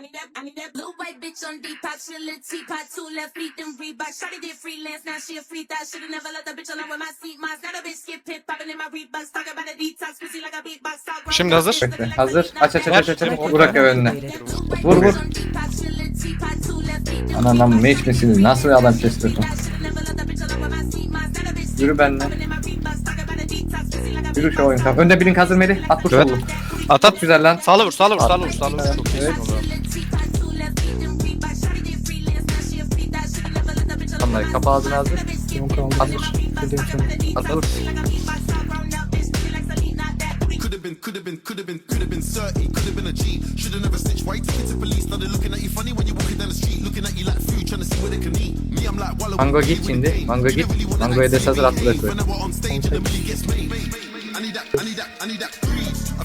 I need that, I need that blue white bitch on Depop. She a little teapot, two left feet, them Reebok. Shawty did freelance, now she a free thought. Should've never let the bitch alone with my seat mods. Now the bitch get pit popping in my Reeboks. Talk about a detox, pussy like a beatbox. Talk Şimdi hazır. Bekle. Hazır. a Aç aç aç aç aç. Burak ev önüne. Vur, Vur. Ananam meç misiniz? Nasıl bir adam kestirdin? Yürü benimle. Yürü şu oyun. Önde birin hazır Melih. At bu Evet. At at. Güzel lan. Sağlı vur sağlı vur sağlı vur sağlı vur. Çok oğlum. Tamam kapı ağzını hazır. Hazır. Hazır. Could have been, could have been, could have been, could have been 30, could have been a G. Should have never snitched. Why take it to police? Now they're looking at you funny when you're walking down the street, looking at you like food, trying to see what they can eat. Me, I'm like, Wallow. Mango git şimdi. Mango git. Mango'ya des hazır at bırak. When I need that, I need that, I need that.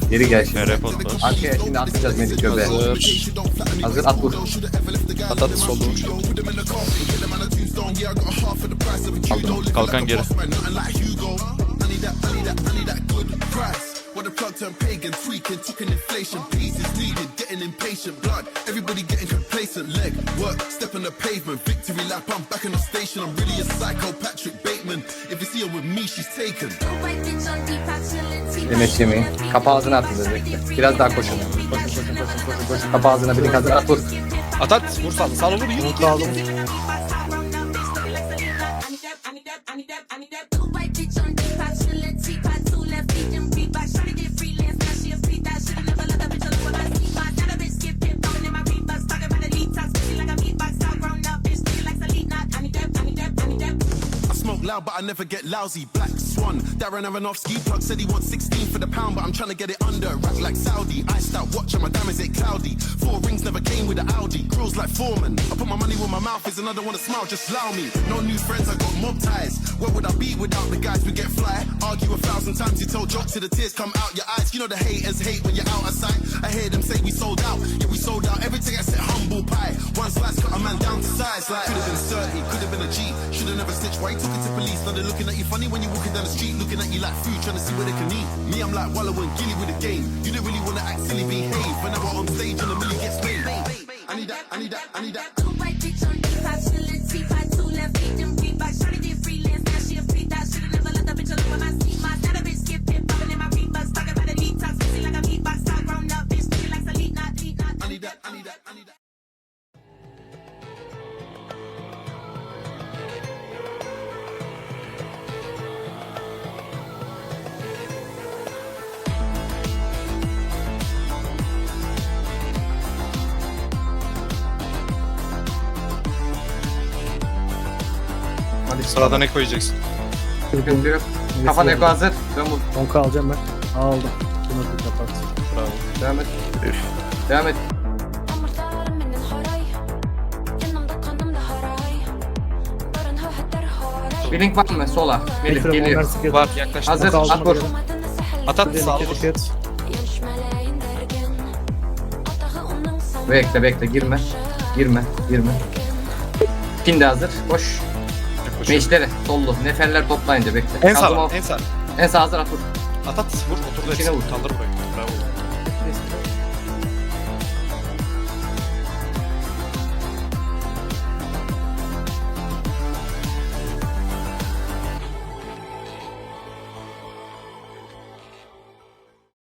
Geri gel şimdi. Nereye potu? Arkaya şimdi atacağız Melih göbeğe. Hazır at vur. At at vur. Aldım. Kalkan geri. Turn pagan, tweaking, talking inflation. Peace is needed, getting impatient. Blood, everybody getting complacent. Leg, work, step on the pavement. Victory lap, I'm back in the station. I'm really a psycho, Patrick Bateman. If you see her with me, she's taken. Yemek yemeği. Kapı ağzına atacağız bekle. Biraz daha koşun. Koşun koşun koşun koşun koşun. Kapı ağzına birin hazır at vur. At at. Vur sağlı. Sağlı vur. Yürü. Kaldım. I loud, but I never get lousy. Black Swan, Darren Aronofsky. Plug said he wants 16 for the pound, but I'm trying to get it under. Rack like Saudi. Iced out watch, and my diamonds ain't cloudy. Four rings never came with an Audi. Grills like Foreman. I put my money where my mouth is, and I don't wanna smile, just allow me. No new friends, I got mob ties. Where would I be without the guys we get fly? Argue a thousand times, you told jokes till the tears come out your eyes. You know the haters hate when you're out of sight. I hear them say we sold out. Yeah, we sold out. Everything I said, humble pie. One slice cut a man down to size. Like, could have been 30, could have been a G. Should have never snitched. Why you talking to police? Now they're looking at you funny when you're walking down the street, looking at you like food, trying to see where they can eat. Me, I'm like Wallow and Gilly with the game. You didn't really want to act silly, behave. Whenever on stage and the milli gets made. I need that, I need that, I need that. Hadi Sıradan Eko yiyeceksin. Sıkıntı yok. Kafan hazır. Dön bu. Donka alacağım ben. Aldım. Bunu da kapat. Bravo. Devam et. Üf. Devam et. Blink var mı? Sola. Melih geliyor. Var yaklaştı. Hazır. Donka At vur. At at sağ Bekle bekle girme. Girme. Girme. Pin de hazır. Koş. Meşleri. Sollu. Neferler toplayınca bekle. En sağ. En sağ. En sağ hazır at vur. At at. Vur. Otur da İçine vur. Kaldır burayı. Bravo.